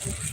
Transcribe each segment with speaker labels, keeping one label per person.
Speaker 1: Thank you.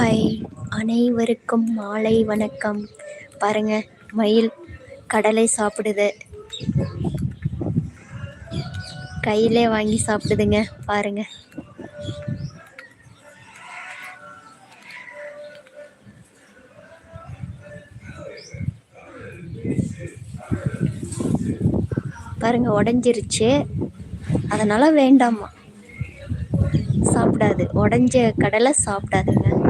Speaker 1: Hi அனைவருக்கும் மாலை வணக்கம். பாருங்க மயில் கடலை சாப்பிடுது. கையிலே வாங்கி சாப்பிடுதுங்க பாருங்க. பாருங்க உடஞ்சிருச்சு. அதனால வேண்டாமா? சாப்பிடாது. உடஞ்ச கடலை சாப்பிடாதுங்க.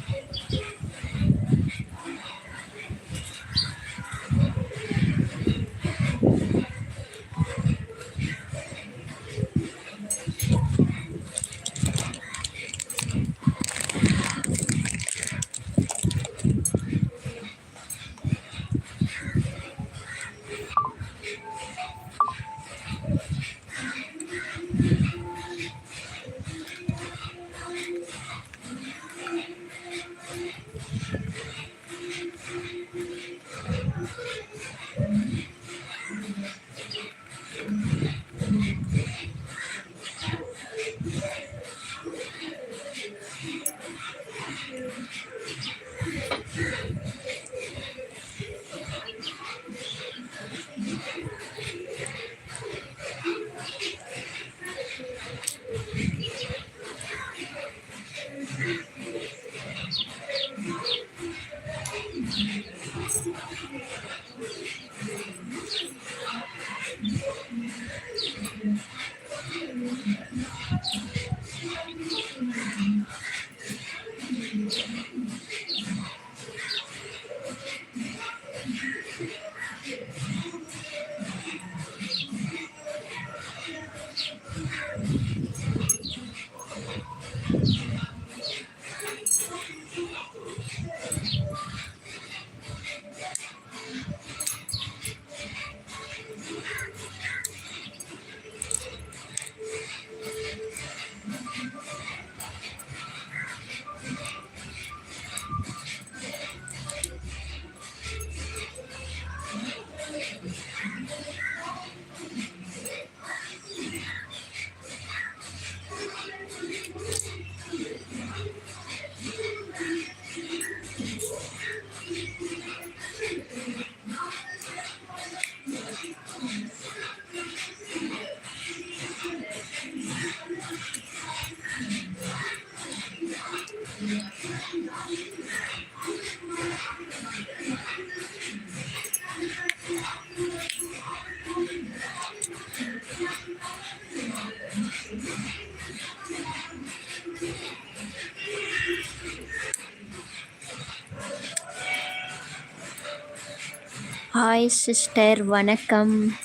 Speaker 1: ஹாய் சிஸ்டர் வணக்கம்.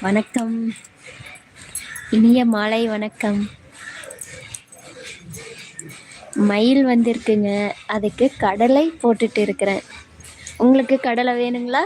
Speaker 1: வணக்கம். இனிய மாலை வணக்கம். மயில் வந்திருக்குங்க. அதுக்கு கடலை போட்டுட்டு இருக்கிறேன். உங்களுக்கு கடலை வேணுங்களா?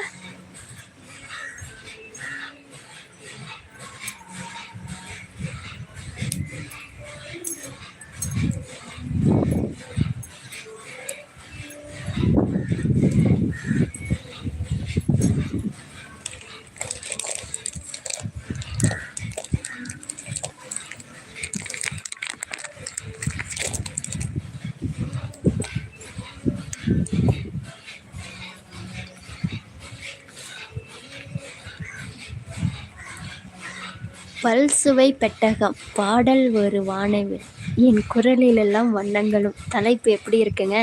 Speaker 1: பல்சுவை பெட்டகம் பாடல் ஒரு வானவில். என் குரலிலெல்லாம் வண்ணங்களும். தலைப்பு எப்படி இருக்குங்க?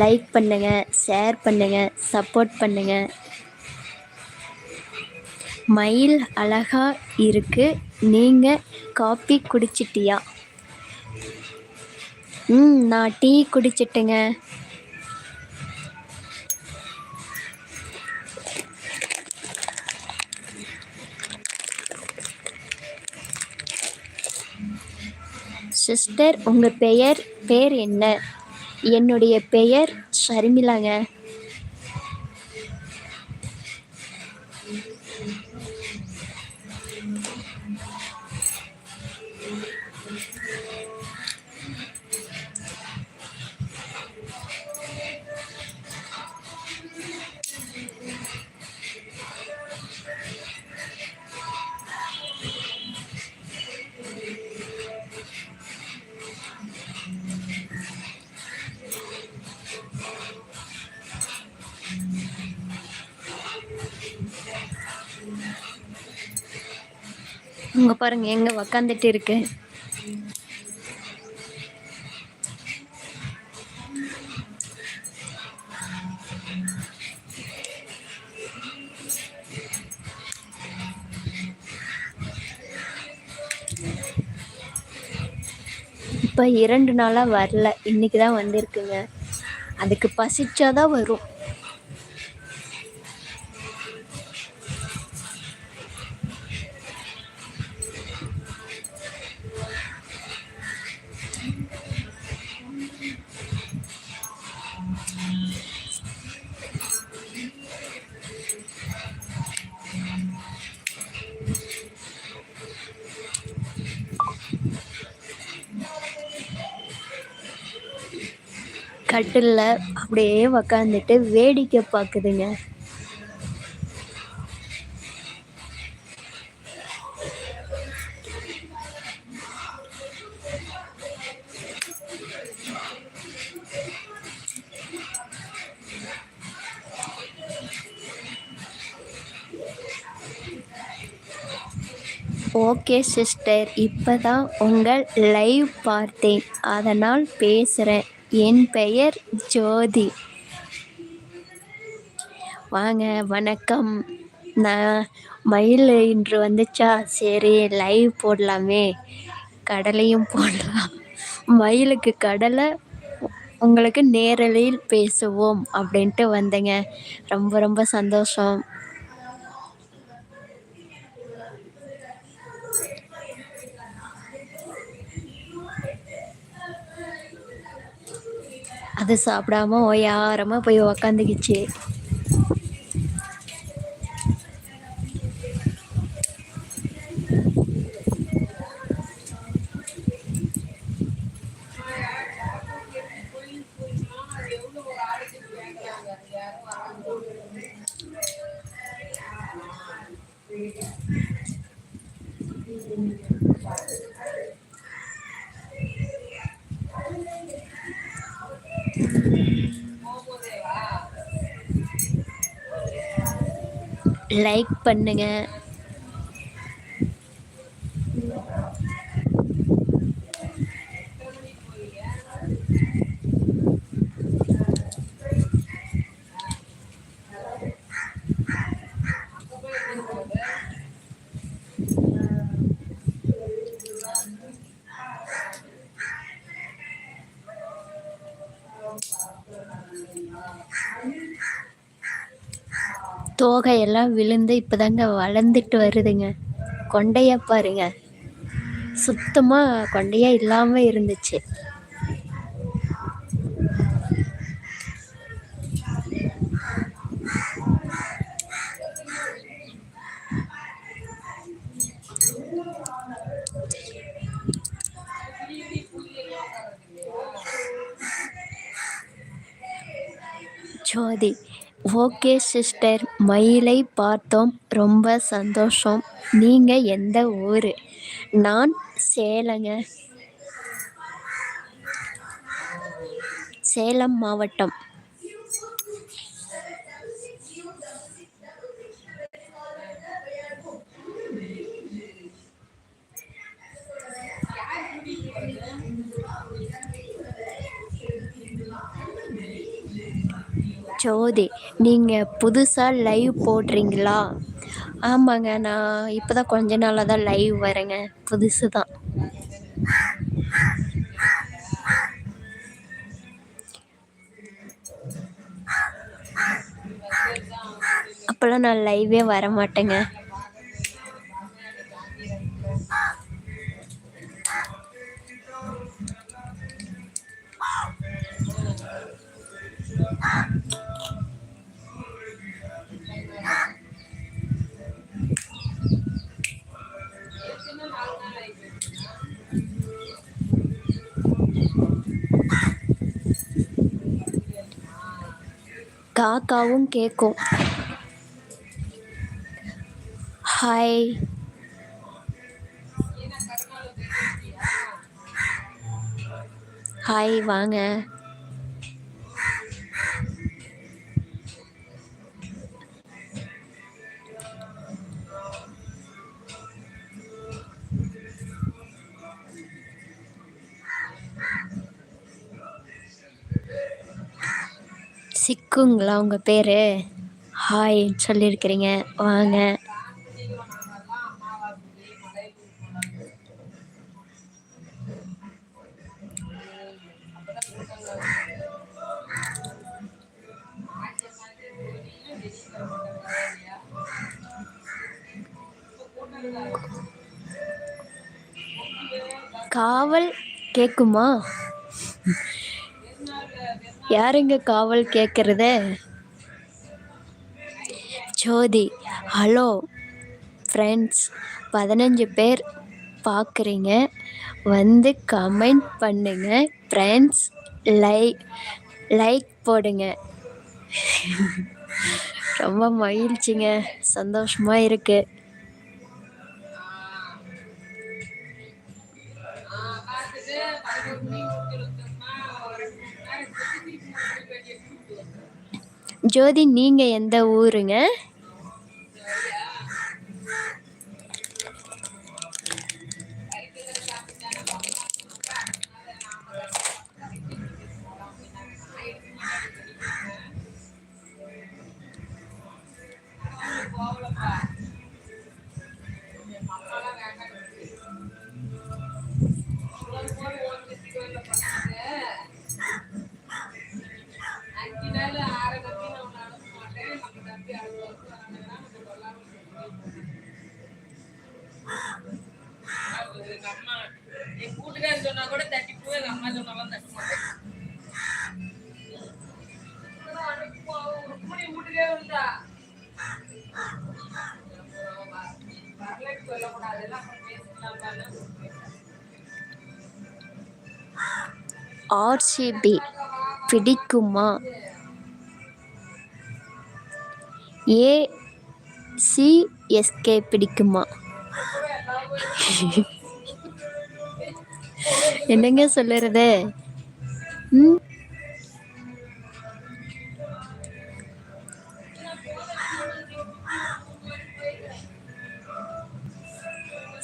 Speaker 1: லைக் பண்ணுங்க ஷேர் பண்ணுங்க சப்போர்ட் பண்ணுங்க. மயில் அழகா இருக்கு. நீங்க காப்பி குடிச்சிட்டியா? ம் நான் டீ குடிச்சிட்டேங்க. சிஸ்டர் உங்கள் பெயர் பேர் என்ன? என்னுடைய பெயர் ஷர்மிளாங்க பாருங்க எங்கே உக்காந்துட்டு இருக்கு. இப்போ இரண்டு நாளாக வரல. இன்னைக்கு தான் வந்திருக்குங்க. அதுக்கு பசிச்சாதான் வரும். கட்டிலில் அப்படியே உக்காந்துட்டு வேடிக்கை பார்க்குதுங்க ஓகே சிஸ்டர். இப்போ தான் உங்கள் லைவ் பார்த்தேன். அதனால் பேசுகிறேன் என் பெயர் ஜோதி. வாங்க வணக்கம். நான் மயில் இன்று வந்துச்சா? சரி லைவ் போடலாமே. கடலையும் போடலாம். மயிலுக்கு கடலை உங்களுக்கு நேரலையில் பேசுவோம் அப்படின்ட்டு வந்தேங்க. ரொம்ப ரொம்ப சந்தோஷம். அது சாப்பிடாம ஓயாரமாக போய் உக்காந்துக்கிச்சு. லைக் பண்ணுங்கள் தோகையெல்லாம் விழுந்து இப்போதாங்க வளர்ந்துட்டு வருதுங்க. கொண்டையா பாருங்க. சுத்தமாக கொண்டையாக இல்லாமல் இருந்துச்சு. Jyothi okay sister. மயிலை பார்த்தோம். ரொம்ப சந்தோஷம். நீங்கள் எந்த ஊர்? நான் சேலங்க. சேலம் மாவட்டம். ஜோதி நீங்கள் புதுசாக லைவ் போடுறீங்களா? ஆமாங்க நான் இப்போ தான் கொஞ்ச நாளாக தான் லைவ் வரேங்க புதுசு தான் அப்போல்லாம் நான் லைவே வர மாட்டேங்க காக்காவும் கேட்கும் ஹாய் ஹாய் வாங்க இருக்குங்களா உங்கள் பேர்? ஹாய் சொல்லியிருக்கிறீங்க வாங்க. காவல் கேட்குமா யாருங்க காவல் கேட்குறது ஜோதி ஹலோ ஃப்ரெண்ட்ஸ் பதினஞ்சு பேர் பார்க்குறீங்க வந்து கமெண்ட் பண்ணுங்க ஃப்ரெண்ட்ஸ் லைக் லைக் போடுங்க. ரொம்ப மகிழ்ச்சிங்க சந்தோஷமாக இருக்குது ஜோதி நீங்கள் எந்த ஊருங்க?
Speaker 2: என்
Speaker 1: ஆர்சிபி பிடிக்குமா? ஏ சிஎஸ்கே பிடிக்குமா? என்னங்க சொல்லுறது?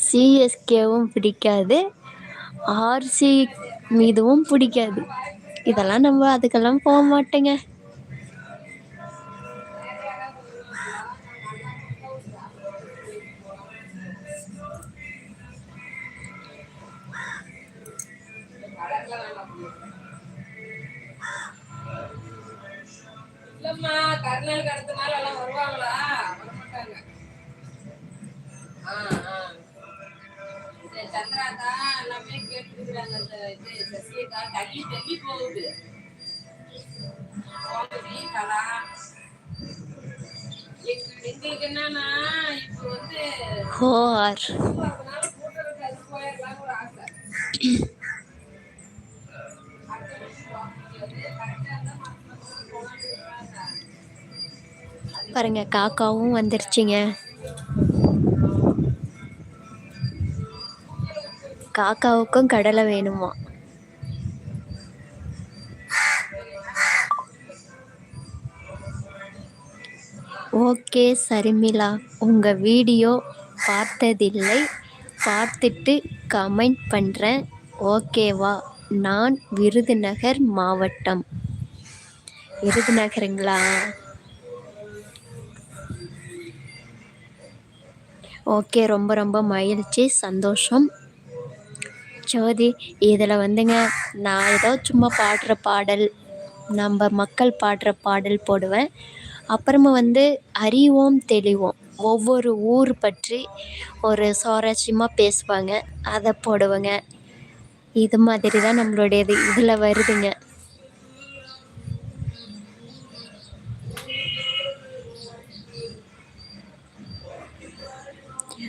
Speaker 1: சிஎஸ்கேவும் பிடிக்காது. ஆர்சி இதுவும் பிடிக்காது. இதெல்லாம் நம்ம அதுக்கெல்லாம் போக மாட்டேங்க.
Speaker 2: இல்லம்மா கருநாள் அடுத்த நாள் எல்லாம் வருவாங்களா? வரமாட்டாங்க ஆ, ஆ. இந்த சந்திராக்கா எல்லாமே கேட்டுருக்குறாங்க அந்த இது சசியக்கா தள்ளி தள்ளி போகுது. கலா எங்களுக்கு என்னன்னா இப்போ வந்து போயிடலாம் ஒரு ஆசை.
Speaker 1: பாருங்க காக்காவும் வந்துருச்சுங்க. காக்காவுக்கும் கடலை வேணுமா? ஓகே சரிமிளா. உங்கள் வீடியோ பார்த்ததில்லை. பார்த்துட்டு கமெண்ட் பண்ணுறேன் ஓகேவா? நான் விருதுநகர் மாவட்டம். விருதுநகருங்களா? ஓகே ரொம்ப ரொம்ப மகிழ்ச்சி சந்தோஷம். ஜோதி இதில் வந்துங்க நான் ஏதோ சும்மா பாடுற பாடல் நம்ம மக்கள் பாடுற பாடல் போடுவேன். அப்புறமா வந்து அறிவோம் தெளிவோம். ஒவ்வொரு ஊர் பற்றி ஒரு சுவாரஸ்யமாக பேசுவாங்க அதை போடுவேங்க. இது மாதிரி தான் நம்மளுடையது இதில் வருதுங்க.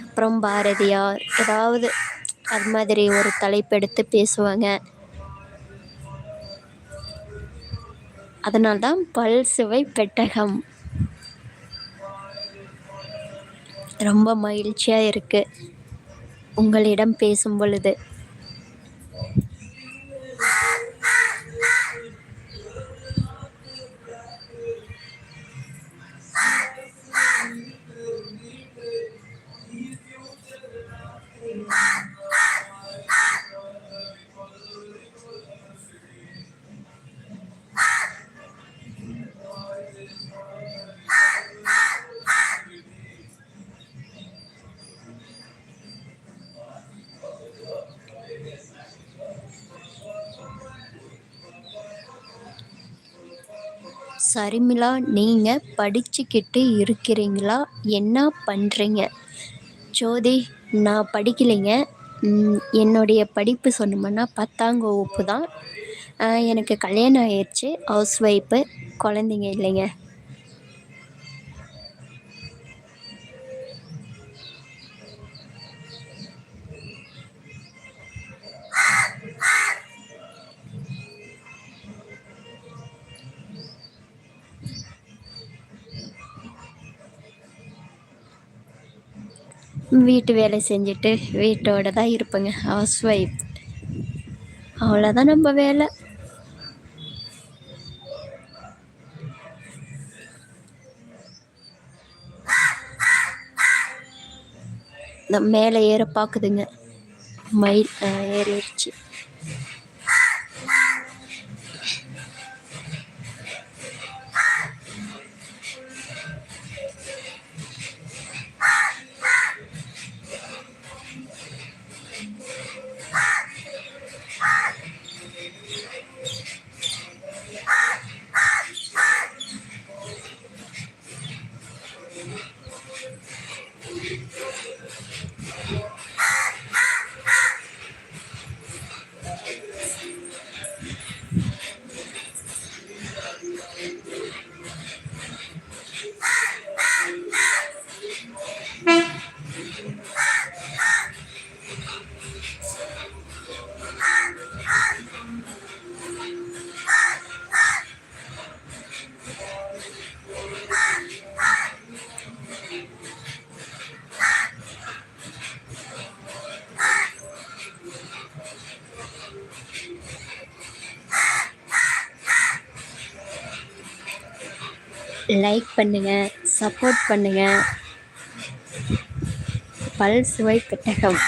Speaker 1: அப்புறம் பாரதியார் ஏதாவது அது மாதிரி ஒரு தலைப்பெடுத்து பேசுவாங்க. அதனால்தான் பல்சுவை பெட்டகம். ரொம்ப மகிழ்ச்சியாக இருக்குது உங்களிடம் பேசும் பொழுது. சரிமிளா நீங்கள் படிச்சுக்கிட்டு இருக்கிறீங்களா? என்ன பண்ணுறீங்க ஜோதி நான் படிக்கலைங்க. என்னுடைய படிப்பு சொன்னோம்னா பத்தாம் வகுப்பு தான். எனக்கு கல்யாணம் ஆயிடுச்சு ஹவுஸ் ஒய்ஃபு குழந்தைங்க இல்லைங்க. வீட்டு வேலை செஞ்சுட்டு வீட்டோட தான் இருப்பேங்க. ஹவுஸ் ஒய்ஃப் அவ்வளோதான் நம்ம வேலை. இந்த மேலே ஏற பார்க்குதுங்க. மயில் ஏறிடுச்சு. லைக் பண்ணுங்கள் சப்போர்ட் பண்ணுங்கள் பல் சுவை பெட்டகம்.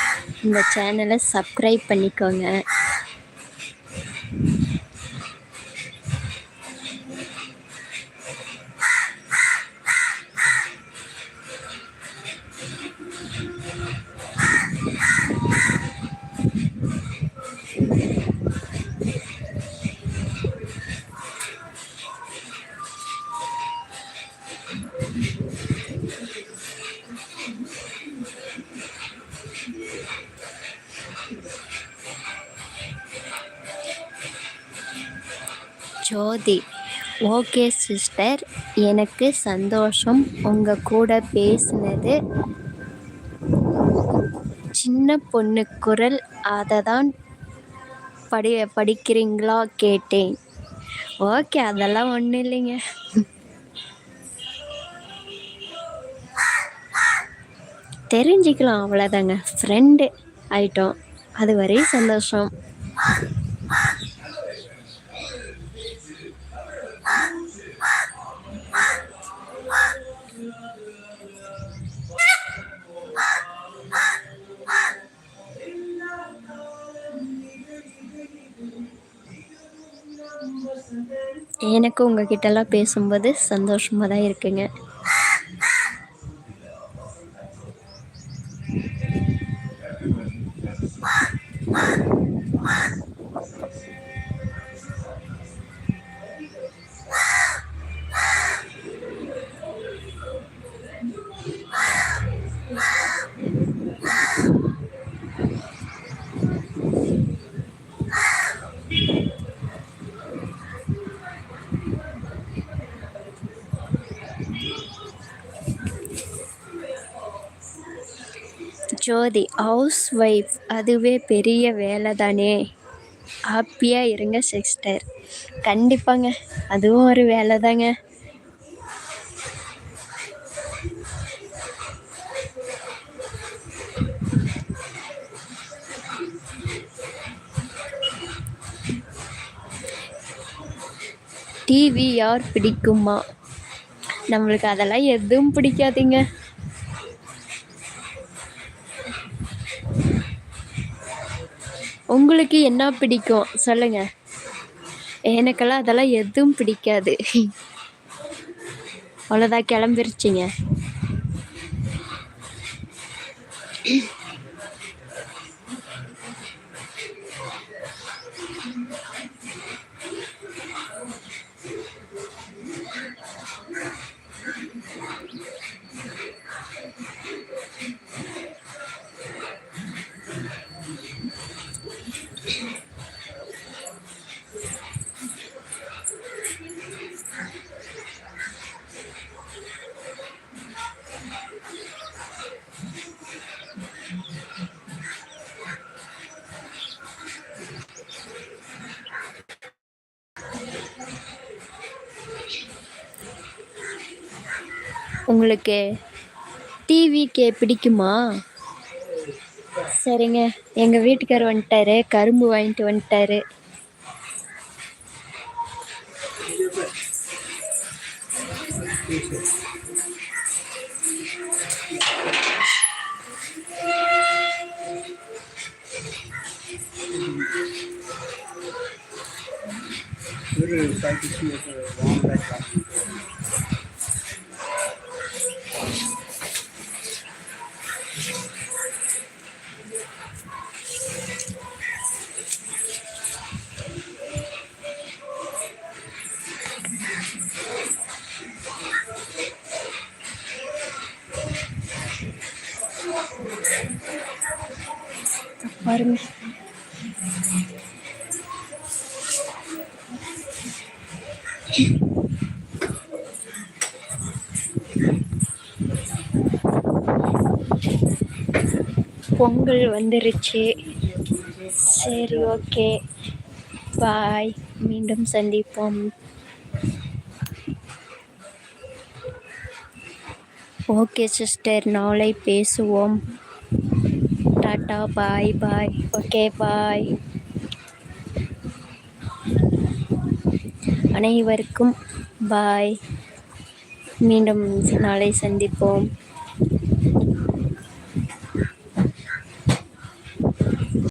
Speaker 1: இந்த சேனலை சப்ஸ்கிரைப் பண்ணிக்கோங்க. சுமதி ஓகே சிஸ்டர் எனக்கு சந்தோஷம். உங்கள் கூட பேசினது சின்ன பொண்ணு குரல். அதை தான் படி படிக்கிறீங்களா? கேட்டேன். ஓகே அதெல்லாம் ஒன்றும் இல்லைங்க. தெரிஞ்சுக்கலாம் அவ்வளோதாங்க ஃப்ரெண்டு ஆயிட்டோம். அது வரையும் சந்தோஷம். எனக்கு உங்ககிட்டலாம் பேசும்போது சந்தோஷமாக தான் இருக்குங்க. ஜோதி ஹவுஸ் ஒய்ஃப் அதுவே பெரிய வேலை தானே ஹாப்பியாக இருங்க சிஸ்டர். கண்டிப்பாங்க அதுவும் ஒரு வேலை தாங்க டிவி யார் பிடிக்குமா? நம்மளுக்கு அதெல்லாம் எதுவும் பிடிக்காதுங்க. உங்களுக்கு என்ன பிடிக்கும்? சொல்லுங்க. எனக்கெல்லாம் அதெல்லாம் எதுவும் பிடிக்காது. அவ்வளோதான் கிளம்பிருச்சிங்க. உங்களுக்கு டிவி கே பிடிக்குமா? சரிங்க. எங்கள் வீட்டுக்கார் வந்துட்டாரு. கரும்பு வாங்கிட்டு வந்துட்டாரு.
Speaker 3: Really
Speaker 1: பாருங்க. பொங்கல் வந்துருச்சு. சரி ஓகே. பாய் மீண்டும் சந்திப்போம். Okay sister. நாளை பேசுவோம். Tata bye bye. Okay bye. அனைவருக்கும் பாய். மீண்டும் நாளை சந்திப்போம்.